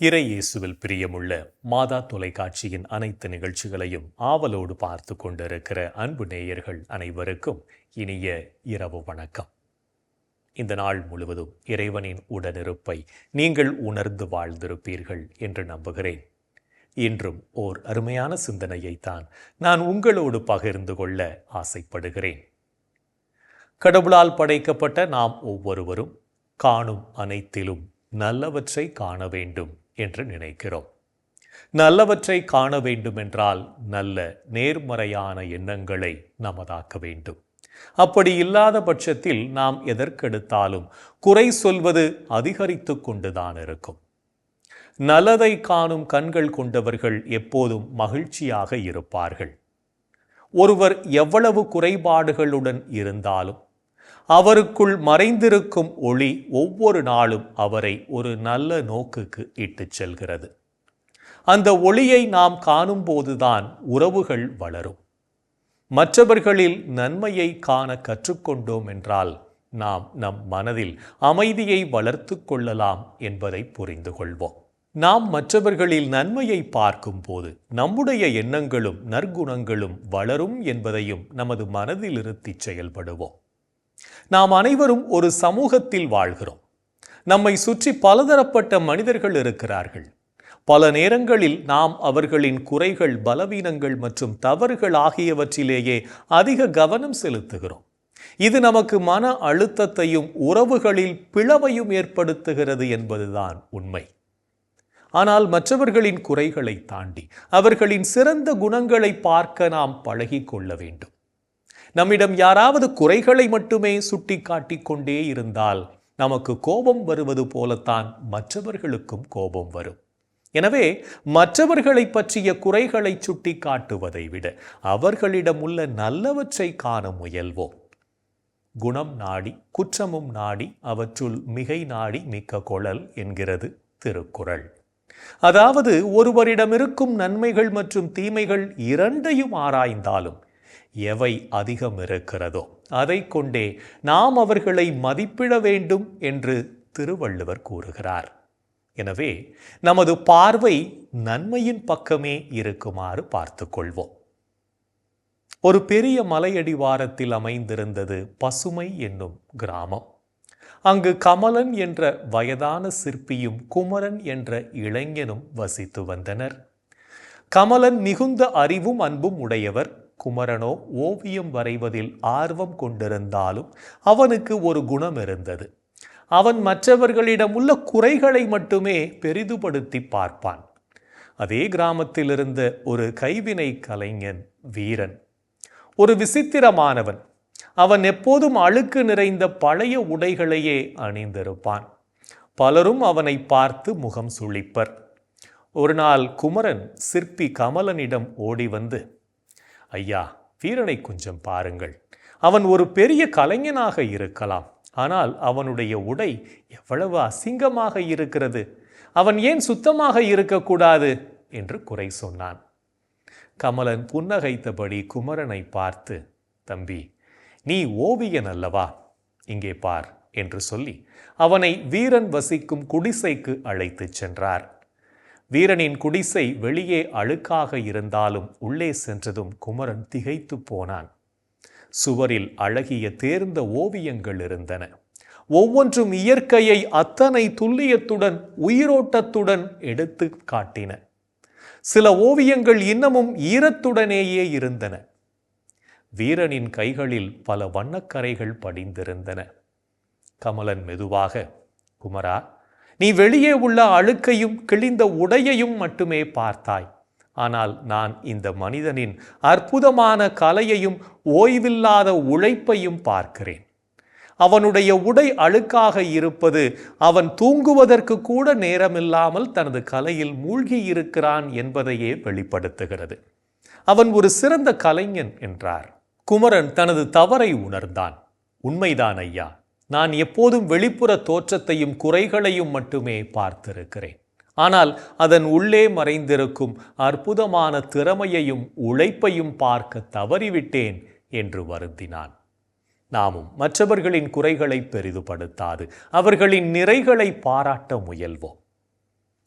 இறை இயேசுவில் பிரியமுள்ள மாதா தொலைக்காட்சியின் அனைத்து நிகழ்ச்சிகளையும் ஆவலோடு பார்த்து கொண்டிருக்கிற அன்பு நேயர்கள் அனைவருக்கும் இனிய இரவு வணக்கம். இந்த நாள் முழுவதும் இறைவனின் உடனிருப்பை நீங்கள் உணர்ந்து வாழ்ந்திருப்பீர்கள் என்று நம்புகிறேன். இன்றும் ஓர் அருமையான சிந்தனையைத்தான் நான் உங்களோடு பகிர்ந்து கொள்ள ஆசைப்படுகிறேன். கடவுளால் படைக்கப்பட்ட நாம் ஒவ்வொருவரும் காணும் அனைத்திலும் நல்லவற்றை காண வேண்டும் என்று நினைக்கிறோம். நல்லவற்றை காண வேண்டுமென்றால் நல்ல நேர்மறையான எண்ணங்களை நமதாக்க வேண்டும். அப்படி இல்லாத பட்சத்தில் நாம் எதற்கெடுத்தாலும் குறை சொல்வது அதிகரித்து கொண்டுதான் இருக்கும். நல்லதை காணும் கண்கள் கொண்டவர்கள் எப்போதும் மகிழ்ச்சியாக இருப்பார்கள். ஒருவர் எவ்வளவு குறைபாடுகளுடன் இருந்தாலும் அவருக்குள் மறைந்திருக்கும் ஒளி ஒவ்வொரு நாளும் அவரை ஒரு நல்ல நோக்குக்கு இட்டுச் செல்கிறது. அந்த ஒளியை நாம் காணும்போதுதான் உறவுகள் வளரும். மற்றவர்களில் நன்மையை காண கற்றுக்கொண்டோம் என்றால் நாம் நம் மனதில் அமைதியை வளர்த்து கொள்ளலாம் என்பதை புரிந்து கொள்வோம். நாம் மற்றவர்களில் நன்மையை பார்க்கும்போது நம்முடைய எண்ணங்களும் நற்குணங்களும் வளரும் என்பதையும் நமது மனதில் இருத்தி செயல்படுவோம். நாம் அனைவரும் ஒரு சமூகத்தில் வாழ்கிறோம். நம்மை சுற்றி பலதரப்பட்ட மனிதர்கள் இருக்கிறார்கள். பல நேரங்களில் நாம் அவர்களின் குறைகள் பலவீனங்கள் மற்றும் தவறுகள் ஆகியவற்றிலேயே அதிக கவனம் செலுத்துகிறோம். இது நமக்கு மன அழுத்தத்தையும் உறவுகளில் பிளவையும் ஏற்படுத்துகிறது என்பதுதான் உண்மை. ஆனால் மற்றவர்களின் குறைகளை தாண்டி அவர்களின் சிறந்த குணங்களை பார்க்க நாம் பழகி கொள்ள வேண்டும். நம்மிடம் யாராவது குறைகளை மட்டுமே சுட்டி காட்டிக் கொண்டே இருந்தால் நமக்கு கோபம் வருவது போலத்தான் மற்றவர்களுக்கும் கோபம் வரும். எனவே மற்றவர்களை பற்றிய குறைகளை சுட்டி காட்டுவதை விட அவர்களிடம் உள்ள நல்லவற்றை காண முயல்வோம். குணம் நாடி குற்றமும் நாடி அவற்றுள் மிகை நாடி மிக்க கொழல் என்கிறது திருக்குறள். அதாவது ஒருவரிடம் இருக்கும் நன்மைகள் மற்றும் தீமைகள் இரண்டையும் ஆராய்ந்தாலும் எவை அதிகம் இருக்கிறதோ அதை கொண்டே நாம் அவர்களை மதிப்பிட வேண்டும் என்று திருவள்ளுவர் கூறுகிறார். எனவே நமது பார்வை நன்மையின் பக்கமே இருக்குமாறு பார்த்து கொள்வோம். ஒரு பெரிய மலையடிவாரத்தில் அமைந்திருந்தது பசுமை என்னும் கிராமம். அங்கு கமலன் என்ற வயதான சிற்பியும் குமரன் என்ற இளைஞனும் வசித்து வந்தனர். கமலன் மிகுந்த அறிவும் அன்பும் உடையவர். குமரனோ ஓவியம் வரைவதில் ஆர்வம் கொண்டிருந்தாலும் அவனுக்கு ஒரு குணம் இருந்தது அவன் மற்றவர்களிடம் உள்ள குறைகளை மட்டுமே பெரிதுபடுத்தி பார்ப்பான். அதே கிராமத்தில் இருந்த ஒரு கைவினை கலைஞன் வீரன். ஒரு விசித்திரமானவன். அவன் எப்போதும் அழுக்கு நிறைந்த பழைய உடைகளையே அணிந்திருப்பான். பலரும் அவனை பார்த்து முகம் சுழிப்பர். ஒரு நாள் குமரன் சிற்பி கமலனிடம் ஓடி வந்து ஐயா வீரனை கொஞ்சம் பாருங்கள். அவன் ஒரு பெரிய கலைஞனாக இருக்கலாம். ஆனால் அவனுடைய உடை எவ்வளவு அசிங்கமாக இருக்கிறது. அவன் ஏன் சுத்தமாக இருக்கக்கூடாது? என்று குறை சொன்னான். கமலன் புன்னகைத்தபடி குமரனை பார்த்து தம்பி நீ ஓவியன் அல்லவா? இங்கே பார் என்று சொல்லி அவனை வீரன் வசிக்கும் குடிசைக்கு அழைத்துச் சென்றார். வீரனின் குடிசை வெளியே அழுக்காக இருந்தாலும் உள்ளே சென்றதும் குமரன் திகைத்து போனான். சுவரில் அழகிய தேர்ந்த ஓவியங்கள் இருந்தன. ஒவ்வொன்றும் இயற்கையை அத்தனை துல்லியத்துடன் உயிரோட்டத்துடன் எடுத்து காட்டின. சில ஓவியங்கள் இன்னமும் ஈரத்துடனேயே இருந்தன. வீரனின் கைகளில் பல வண்ணக்கரைகள் படிந்திருந்தன. கமலன் மெதுவாக குமரா நீ வெளியே உள்ள அழுக்கையும் கிழிந்த உடையையும் மட்டுமே பார்த்தாய். ஆனால் நான் இந்த மனிதனின் அற்புதமான கலையையும் ஓய்வில்லாத உழைப்பையும் பார்க்கிறேன். அவனுடைய உடை அழுக்காக இருப்பது அவன் தூங்குவதற்கு கூட நேரமில்லாமல் தனது கலையில் மூழ்கி இருக்கிறான் என்பதையே வெளிப்படுத்துகிறது. அவன் ஒரு சிறந்த கலைஞன் என்றார். குமரன் தனது தவறை உணர்ந்தான். உண்மைதான் ஐயா. நான் எப்போதும் வெளிப்புற தோற்றத்தையும் குறைகளையும் மட்டுமே பார்த்திருக்கிறேன். ஆனால் அதன் உள்ளே மறைந்திருக்கும் அற்புதமான திறமையையும் உழைப்பையும் பார்க்க தவறிவிட்டேன் என்று வருந்தினான். நாமும் மற்றவர்களின் குறைகளை பெரிதுபடுத்தாது அவர்களின் நிறைகளை பாராட்ட முயல்வோம்.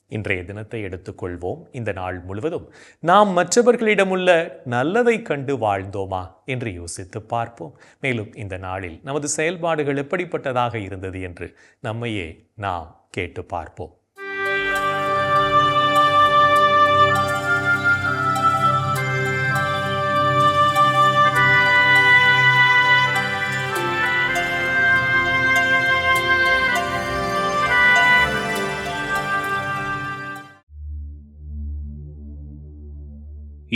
இன்றைய தினத்தை எடுத்துக்கொள்வோம். இந்த நாள் முழுவதும் நாம் மற்றவர்களிடமுள்ள நல்லதை கண்டு வாழ்ந்தோமா என்று யோசித்து பார்ப்போம். மேலும் இந்த நாளில் நமது செயல்பாடுகள் எப்படிப்பட்டதாக இருந்தது என்று நம்மையே நாம் கேட்டு பார்ப்போம்.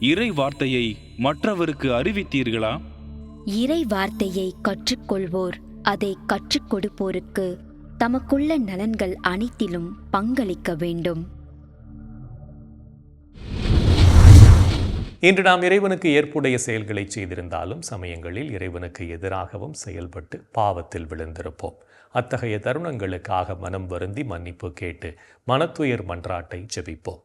இறை வார்த்தையை மற்றவருக்கு அறிவித்தீர்களா? இறை வார்த்தையை கற்றுக்கொள்வோர் அதை கற்றுக் கொடுப்போருக்கு தமக்குள்ள நலன்கள் அனைத்திலும் பங்களிக்க வேண்டும். இன்று நாம் இறைவனுக்கு ஏற்புடைய செயல்களை செய்திருந்தாலும் சமயங்களில் இறைவனுக்கு எதிராகவும் செயல்பட்டு பாவத்தில் விழுந்திருப்போம். அத்தகைய தருணங்களுக்காக மனம் வருந்தி மன்னிப்பு கேட்டு மனத்துயர் மன்றாட்டை ஜெபிப்போம்.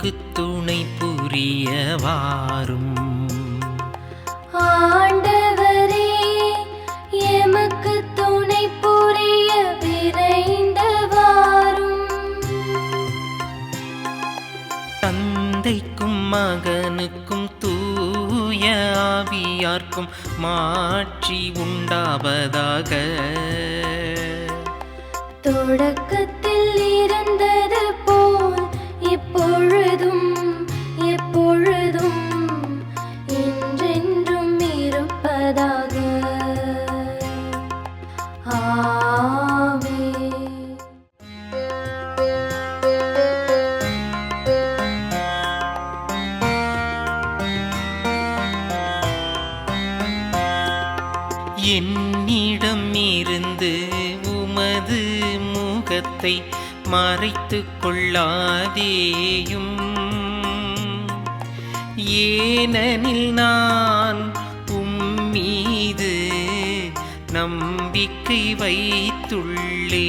எமக்கு துணை புரிய வாரும் ஆண்டவரே எமக்கு துணை புரிய விரைந்து வாரும் தந்தைக்கும் மகனுக்கும் தூய ஆவியார்க்கும் மாட்சி உண்டாவதாக. தொடக்கத்தில் இருந்தது எப்பொழுதும் பார்த்து கொள்ளாதேயும் ஏனெனில் நான் உம்மீது நம்பிக்கை வைத்துள்ளே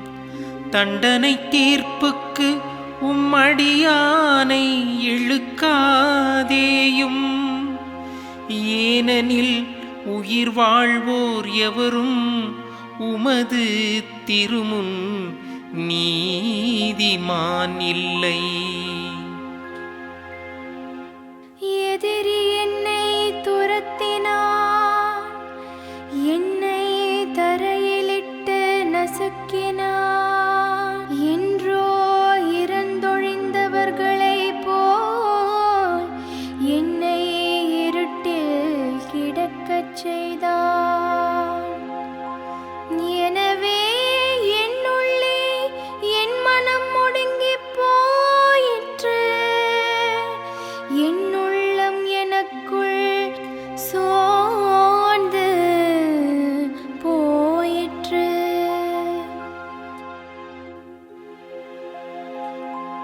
தண்டனை தீர்ப்புக்கு உம்மடியானை இழுக்காதேயும். ஏனெனில் உயிர் வாழ்வோர் எவரும் உமது திருமுன் நீதிமான் இல்லை. எதிரி என்னை துரத்தினார் என்னை தரையிலிட்டு நசுக்கினார்.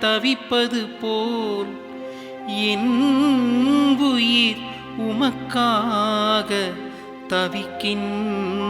தவிப்பது போல் என் உயிர் உமக்காக தவிக்கின்றது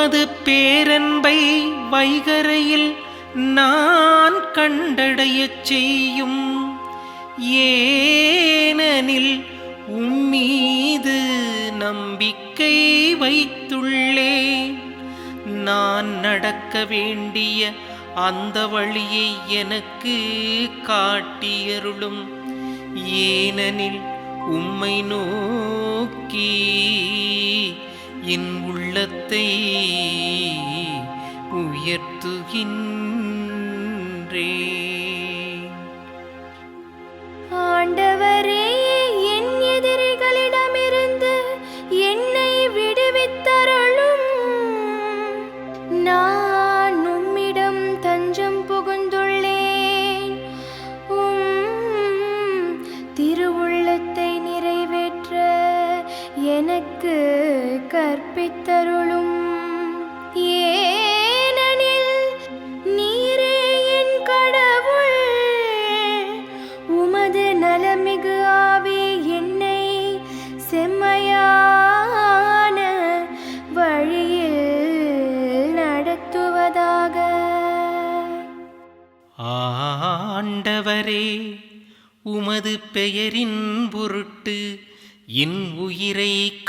உமது பேரன்பை வைகரையில் நான் கண்டடையச் செய்யும். ஏனெனில் உம்மீது நம்பிக்கை வைத்துள்ளேன். நான் நடக்க வேண்டிய அந்த வழியை எனக்கு காட்டியருளும். ஏனெனில் உம்மை நோக்கி என் உள்ளத்தை உயர்த்துகின்ற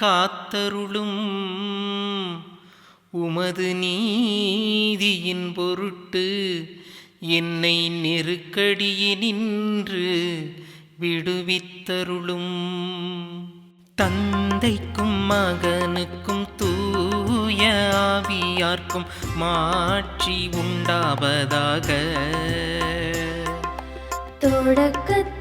காத்தருளும் உமது நீதியின் பொருட்டு என்னை நெருக்கடியினின்று விடுவித்தருளும். தந்தைக்கும் மகனுக்கும் தூய ஆவியார்க்கும் மாற்றி உண்டாவதாக. தொடக்கத்தில்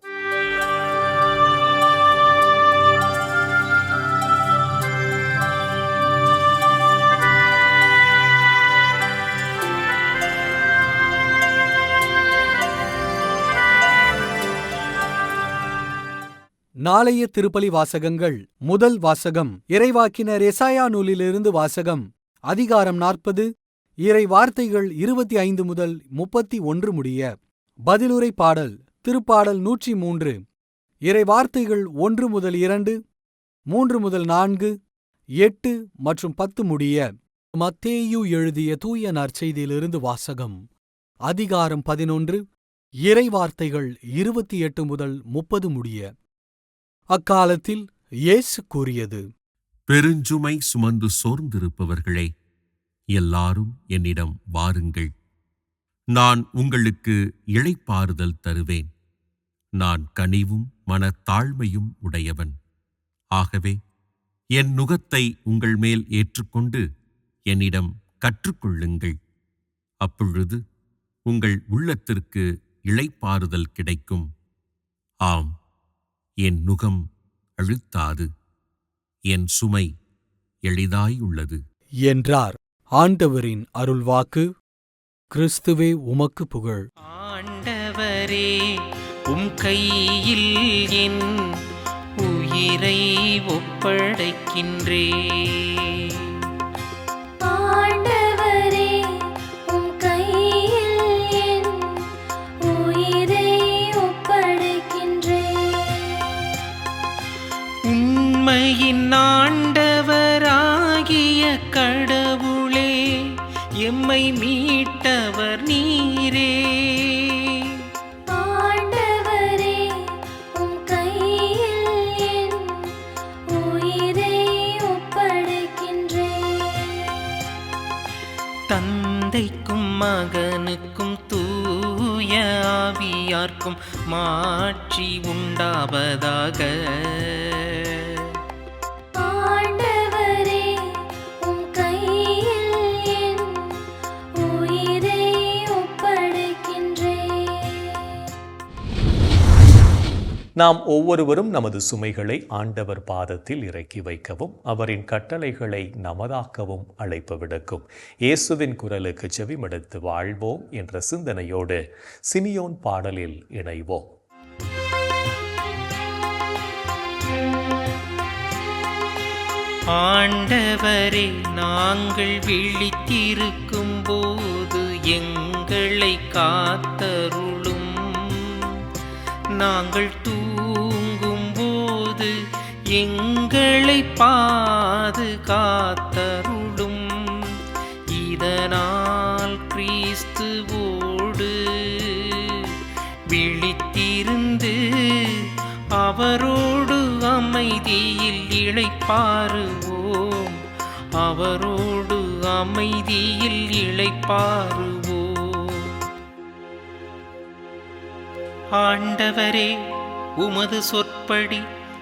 நாளைய திருப்பலி வாசகங்கள் முதல் வாசகம் இறைவாக்கினர் எசாயா நூலிலிருந்து வாசகம் அதிகாரம் நாற்பது இறை வார்த்தைகள் இருபத்தி ஐந்து முதல் முப்பத்தி ஒன்று முடிய. பதிலுரை பாடல் திருப்பாடல் நூற்றி மூன்று. இறை வார்த்தைகள் ஒன்று முதல் இரண்டு மூன்று முதல் நான்கு எட்டு மற்றும் பத்து முடிய. மத்தேயு எழுதிய தூய நற்செய்தியிலிருந்து வாசகம். அதிகாரம் பதினொன்று இறை வார்த்தைகள் இருபத்தி எட்டு முதல் முப்பது முடிய. அக்காலத்தில் இயேசு கூறியது பெருஞ்சுமை சுமந்து சோர்ந்திருப்பவர்களே எல்லாரும் என்னிடம் வாருங்கள். நான் உங்களுக்கு இழைப்பாறுதல் தருவேன். நான் கனிவும் மனத்தாழ்மையும் உடையவன். ஆகவே என் நுகத்தை உங்கள் மேல் ஏற்றுக்கொண்டு என்னிடம் கற்றுக்கொள்ளுங்கள். அப்பொழுது உங்கள் உள்ளத்திற்கு இழைப்பாறுதல் கிடைக்கும். ஆம். என் நுகம் அழுத்தாது. என் சுமை எளிதாயுள்ளது. என்றார். ஆண்டவரின் அருள்வாக்கு. கிறிஸ்துவே உமக்கு புகழ். ஆண்டவரே உம் கையில் என் உயிரை ஒப்படைக்கின்றே. ஒவ்வொருவரும் நமது சுமைகளை ஆண்டவர் பாதத்தில் இறக்கி வைக்கவும் அவரின் கட்டளைகளை நமதாக்கவும் அழைப்பு விடுக்கும். இயேசுவின் குரலுக்கு செவிமடுத்து வாழ்வோம் என்ற சிந்தனையோடு சினியோன் பாடலில் இணைவோம். ஆண்டவரே நாங்கள் விழித்திருக்கும் போது எங்களை காத்தருளும். நாங்கள் தூ எங்களை பாதுகாத்தருளும். இதனால் கிறிஸ்துவோடு விழித்திருந்து அவரோடு அமைதியில் இழைப்பாருவோம். அவரோடு அமைதியில் இழைப்பாருவோம். ஆண்டவரே உமது சொற்படி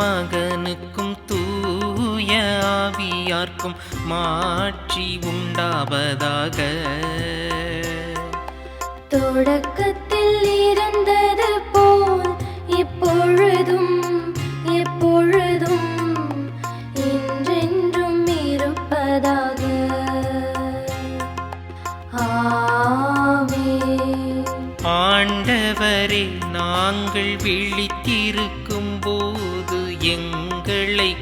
மகனுக்கும் தூய ஆவியார்க்கும் மாட்சி உண்டாவதாக. தொடக்கத்தில் இருந்தது போல் இப்பொழுதும் எப்பொழுதும் என்றென்றும் இருப்பதாக. ஆண்டவரே நாங்கள் விழித்திருக்கும் போது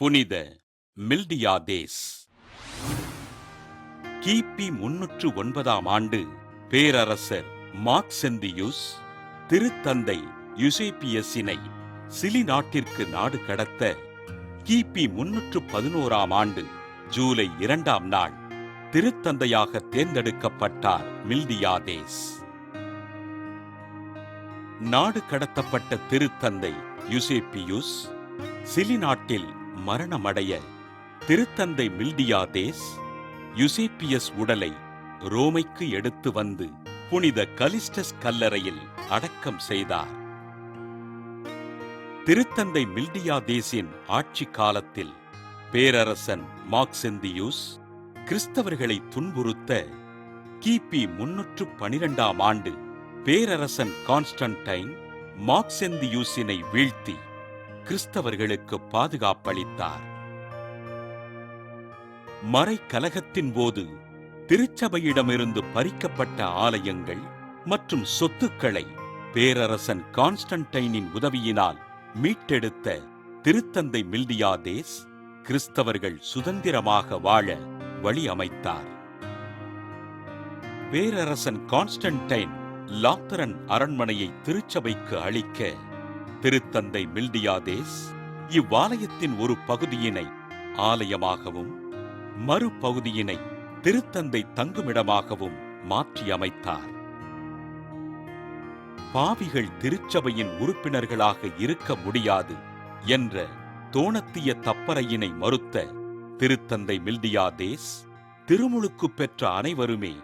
புனித மில்டியாதேஸ். கிபி முன்னூற்று ஒன்பதாம் ஆண்டு பேரரசர் மார்க்செந்தியுஸ் திருத்தந்தை யுசேபியஸினை சிலி நாட்டிற்கு நாடு கடத்த கிபி முன்னூற்று பதினோராம் ஆண்டு ஜூலை இரண்டாம் நாள் திருத்தந்தையாக தேர்ந்தெடுக்கப்பட்டார் மில்டியாதேஸ். நாடு கடத்தப்பட்ட திருத்தந்தை யுசேபியூஸ் சிலி நாட்டில் மரணமடைய திருத்தந்தை மில்டியாதேஸ் யுசேப்பியஸ் உடலை ரோமைக்கு எடுத்து வந்து புனித கலிஸ்டஸ் கல்லறையில் அடக்கம் செய்தார். திருத்தந்தை மில்டியாதேசின் ஆட்சி காலத்தில் பேரரசன் மார்க்செந்தியூஸ் கிறிஸ்தவர்களை துன்புறுத்த கிபி முன்னூற்று பனிரெண்டாம் ஆண்டு பேரரசன் கான்ஸ்டன்டைன் மார்க்செந்தியூசினை வீழ்த்தி கிறிஸ்தவர்களுக்கு பாதுகாப்பளித்தார். மறைக்கலகத்தின் போது திருச்சபையிடமிருந்து பறிக்கப்பட்ட ஆலயங்கள் மற்றும் சொத்துக்களை பேரரசன் கான்ஸ்டன்டைனின் உதவியினால் மீட்டெடுத்த திருத்தந்தை மில்டியாதேஸ் கிறிஸ்தவர்கள் சுதந்திரமாக வாழ வழி அமைத்தார் பேரரசன் கான்ஸ்டன்டைன் லாத்தரன் அரண்மனையை திருச்சபைக்கு அளிக்க திருத்தந்தை மில்டியாதேஸ் இவ்வாலயத்தின் ஒரு பகுதியினை ஆலயமாகவும் மறுபகுதியினை திருத்தந்தை தங்குமிடமாகவும் மாற்றியமைத்தார். பாவிகள் திருச்சபையின் உறுப்பினர்களாக இருக்க முடியாது என்ற தோணத்திய தப்பறையினை மறுத்த திருத்தந்தை மில்டியாதேஸ் திருமுழுக்கு பெற்ற அனைவருமே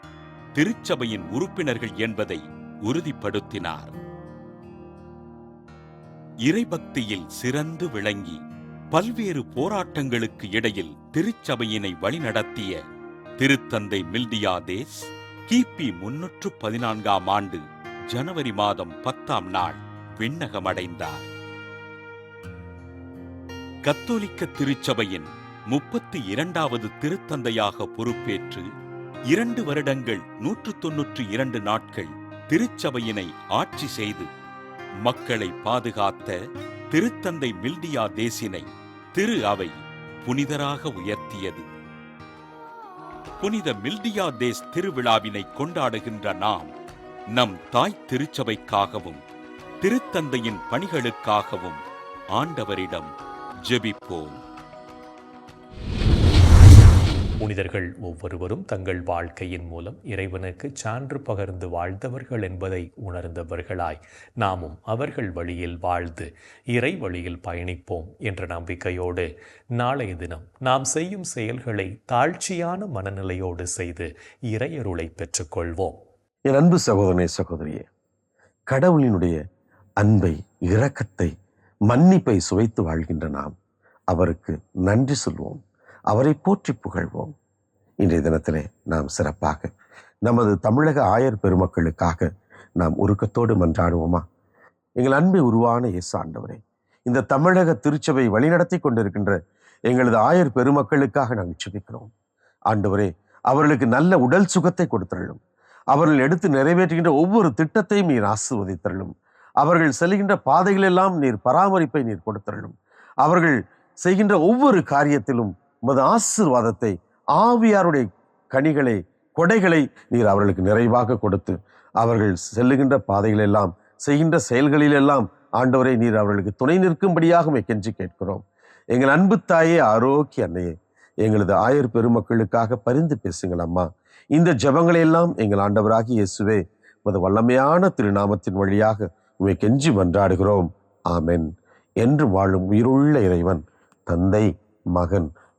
திருச்சபையின் உறுப்பினர்கள் என்பதை உறுதிப்படுத்தினார். இறைபக்தியில் சிறந்து விளங்கி பல்வேறு போராட்டங்களுக்கு இடையில் திருச்சபையினை வழிநடத்திய திருத்தந்தை மில்டியாதேஸ் கிபி முன்னூற்று பதினான்காம் ஆண்டு ஜனவரி மாதம் பத்தாம் நாள் விண்ணகமடைந்தார். கத்தோலிக்க திருச்சபையின் முப்பத்தி இரண்டாவது திருத்தந்தையாக பொறுப்பேற்று இரண்டு வருடங்கள் நூற்று தொன்னூற்று இரண்டு நாட்கள் திருச்சபையினை ஆட்சி செய்து மக்களை பாதுகாத்த திருத்தந்தை மில்டியா தேசினை திரு அவை புனிதராக உயர்த்தியது. புனித மில்டியா தேஸ் திருவிழாவினை கொண்டாடுகின்ற நாம் நம் தாய் திருச்சபைக்காகவும் திருத்தந்தையின் பணிகளுக்காகவும் ஆண்டவரிடம் ஜெபிப்போம். புனிதர்கள் ஒவ்வொருவரும் தங்கள் வாழ்க்கையின் மூலம் இறைவனுக்கு சான்று பகர்ந்து வாழ்ந்தவர்கள் என்பதை உணர்ந்தவர்களாய் நாமும் அவர்கள் வழியில் வாழ்ந்து இறை வழியில் பயணிப்போம் என்ற நம்பிக்கையோடு நாளைய தினம் நாம் செய்யும் செயல்களை தாழ்ச்சியான மனநிலையோடு செய்து இறையருளை பெற்றுக்கொள்வோம். என் அன்பு சகோதரனே சகோதரியே கடவுளினுடைய அன்பை இரக்கத்தை மன்னிப்பை சுவைத்து வாழ்கின்ற நாம் அவருக்கு நன்றி சொல்வோம். அவரை போற்றி புகழ்வோம். இன்றைய தினத்திலே நாம் சிறப்பாக நமது தமிழக ஆயர் பெருமக்களுக்காக நாம் உருக்கத்தோடு மன்றாடுவோமா? எங்கள் அன்பை உருவான இயேசு ஆண்டவரே இந்த தமிழக திருச்சபை வழிநடத்தி கொண்டிருக்கின்ற எங்களது ஆயர் பெருமக்களுக்காக நாங்கள் ஜெபிக்கிறோம். ஆண்டவரே அவர்களுக்கு நல்ல உடல் சுகத்தை கொடுத்தள்ளும் அவர்கள் எடுத்து நிறைவேற்றுகின்ற ஒவ்வொரு திட்டத்தையும் நீர் ஆசிர்வதித்தள்ளும் அவர்கள் செல்கின்ற பாதைகளெல்லாம் நீர் பராமரிப்பை நீர் கொடுத்தள்ளும் அவர்கள் செய்கின்ற ஒவ்வொரு காரியத்திலும் உமது ஆசீர்வாதத்தை ஆவியாருடைய கனிகளை கொடைகளை நீர் அவர்களுக்கு நிறைவாக கொடுத்து அவர்கள் செல்லுகின்ற பாதைகளெல்லாம் செய்கின்ற செயல்களிலெல்லாம் ஆண்டவரை நீர் அவர்களுக்கு துணை நிற்கும்படியாக கெஞ்சி கேட்கிறோம். எங்கள் அன்பு தாயே ஆரோக்கிய அன்னையே எங்களது ஆயர் பெருமக்களுக்காக பரிந்து பேசுங்கள் அம்மா. இந்த ஜெபங்களை எல்லாம் எங்கள் ஆண்டவராகி இயேசுவே உமது வல்லமையான திருநாமத்தின் வழியாக உமை கெஞ்சி மன்றாடுகிறோம். ஆமென். என்று வாழும் உயிருள்ள இறைவன் தந்தை மகன்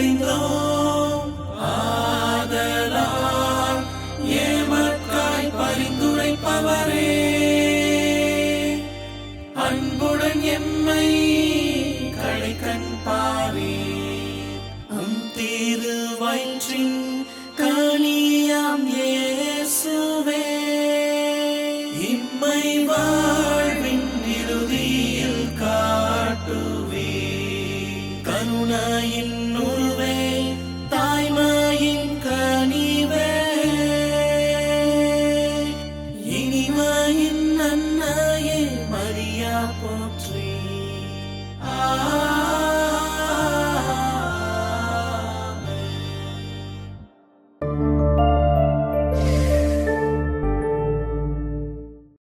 telling those.